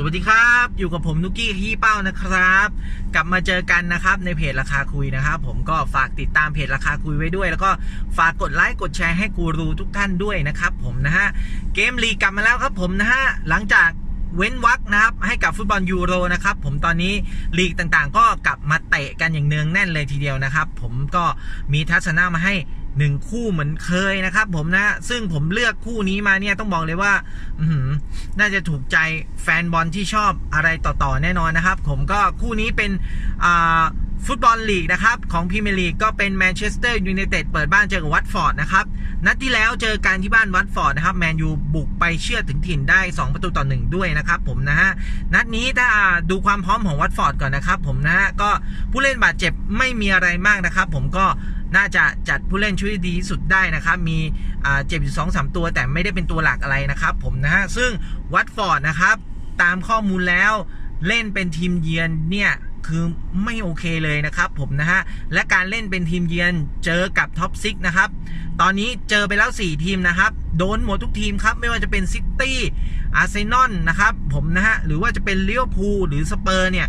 สวัสดีครับ อยู่กับผมนุกกี้ฮี่เป้านะครับ กลับมาเจอกันนะครับในเพจราคาคุยนะครับ ผมก็ฝากติดตามเพจราคาคุยไว้ด้วย แล้วก็ฝากกดไลค์กดแชร์ให้กูรูทุกท่านด้วยนะครับ ผมนะฮะเกมลีกกลับมาแล้วครับผมนะฮะหลังจาก เว้นวักนะครับ ให้กับฟุตบอลยูโรนะครับ ผมตอนนี้ลีกต่างๆ ก็กลับมาเตะกันอย่างเนืองแน่นเลยทีเดียวนะครับ ผมก็มีทัศนะมาให้หนึ่งคู่เหมือนเคยนะครับ ผมนะ ซึ่งผมเลือกคู่นี้มาเนี่ยต้องบอกเลยว่าน่าจะถูกใจแฟนบอลที่ชอบอะไรต่อๆแน่นอนนะครับ ผมก็คู่นี้เป็นอ่า ฟุตบอลลีกนะครับ ของพรีเมียร์ลีกก็เป็นแมนเชสเตอร์ยูไนเต็ดเปิดบ้านเจอกับวัตฟอร์ดนะครับ นัดที่แล้วเจอกันที่บ้านวัตฟอร์ดนะครับแมนยูบุกไปเชื่อถึงถิ่นได้ 2 ประตูต่อ 1 ด้วยนะครับผมนะฮะ นัดนี้ถ้าดูความพร้อมของวัตฟอร์ดก่อนนะครับผมนะฮะ ก็ผู้เล่นบาดเจ็บไม่มีอะไรมากนะครับ ผมก็น่าจะจัดผู้เล่นช่วยดีที่สุดได้นะครับ มีเจ็บอยู่สองสามตัวแต่ไม่ได้เป็นตัวหลักอะไรนะครับผมนะฮะ ซึ่งวัตฟอร์ดนะครับตามข้อมูลแล้วเล่นเป็นทีมเยือนเนี่ย คือไม่โอเคเลยนะครับผมนะฮะ และการเล่นเป็นทีมเยือนเจอกับท็อปซิกนะครับ ตอนนี้เจอไปแล้ว 4 ทีมนะครับ โดนหมดทุกทีมครับ ไม่ว่าจะเป็นซิตี้อาร์เซนอลนะครับผมนะฮะ หรือว่าจะเป็นเลี้ยวพูหรือสเปอร์เนี่ย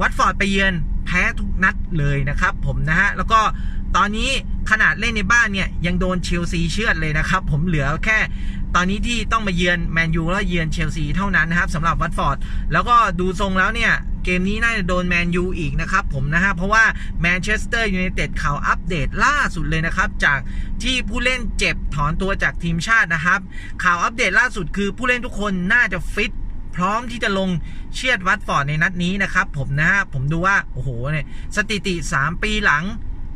วัตฟอร์ดไปเยือนแพ้ทุกนัดเลยนะครับผมนะฮะ แล้วก็ ตอนนี้ขนาดเล่นในบ้านเนี่ย ยังโดนเชลซีเชือดเลยนะครับ ผมเหลือแค่ตอนนี้ที่ต้องมาเยือนแมนยูแล้วเยือนเชลซีเท่านั้นนะครับสำหรับวัตฟอร์ดแล้วก็ดูทรงแล้วเนี่ยเกมนี้น่าจะโดนแมนยูอีกนะครับผมนะฮะเพราะว่าแมนเชสเตอร์ยูไนเต็ดเขาวอัปเดตล่าสุดเลยนะครับ จากที่ผู้เล่นเจ็บถอนตัวจากทีมชาตินะครับ ข่าวอัปเดตล่าสุดคือผู้เล่นทุกคนน่าจะฟิตพร้อมที่จะลงเชียดวัตฟอร์ดในนัดนี้นะครับ ผมนะฮะผมดูว่าโอ้โหเนี่ยสถิติ 3 ปีหลัง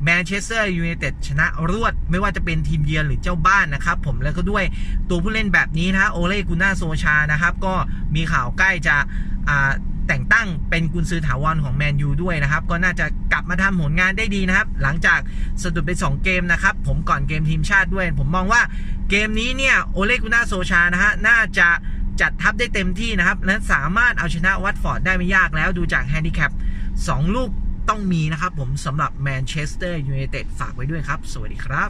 แมนเชสเตอร์ยูไนเต็ดชนะรวด ไม่ว่าจะเป็นทีมเยือนหรือเจ้าบ้านนะครับ ผมแล้วก็ด้วยตัวผู้เล่นแบบนี้นะโอเล่กุน่าโซชานะครับ ก็มีข่าวใกล้จะแต่งตั้งเป็นกุนซือถาวรของแมนยูด้วยนะครับ ก็น่าจะกลับมาทำผลงานได้ดีนะครับ หลังจากสะดุดไป 2 เกมนะครับ ผมก่อนเกมทีมชาติด้วย ผมมองว่าเกมนี้เนี่ยโอเล่กุน่าโซชานะฮะน่าจะจัดทัพได้เต็มที่นะครับและสามารถเอาชนะวัตฟอร์ดได้ไม่ยากแล้วดูจากแฮนดิแคป2ลูก ต้องมีนะครับผมสำหรับแมนเชสเตอร์ยูไนเต็ดฝากไว้ด้วยครับ สวัสดีครับ